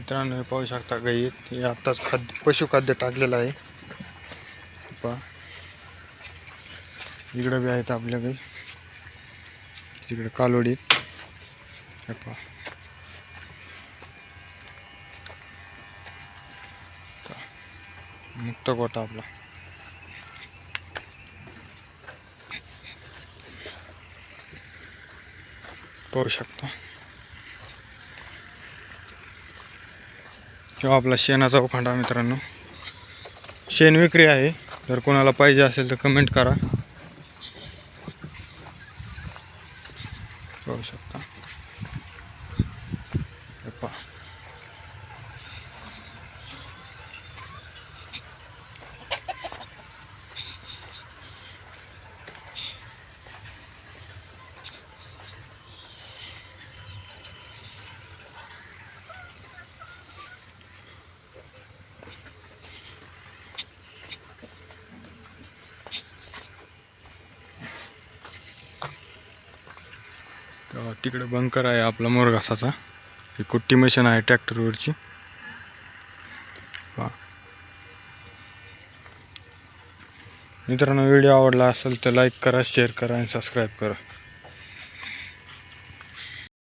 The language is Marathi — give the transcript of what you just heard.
मित्रांनो हे पाहू शकता गाई हे आत्ताच खाद्य पशुखाद्य टाकलेलं आहे. पहा. इकडं बी आहेत आपल्या गाई तिकडे कालोडीत हे पहा. मुक्त गोटा आपला. पाहू शकता. किंवा आपला शेणाचा उखांडा मित्रांनो. शेण विक्री आहे. जर कोणाला पाहिजे असेल तर कमेंट करा. करू शकता. तिकडे बंकर आहे आपला मोरघासाचा ही कुट्टी मशीन आहे ट्रॅक्टरवरची पहा. मित्रांनो व्हिडिओ आवडला असेल तर लाईक करा शेअर करा आणि सबस्क्राईब करा.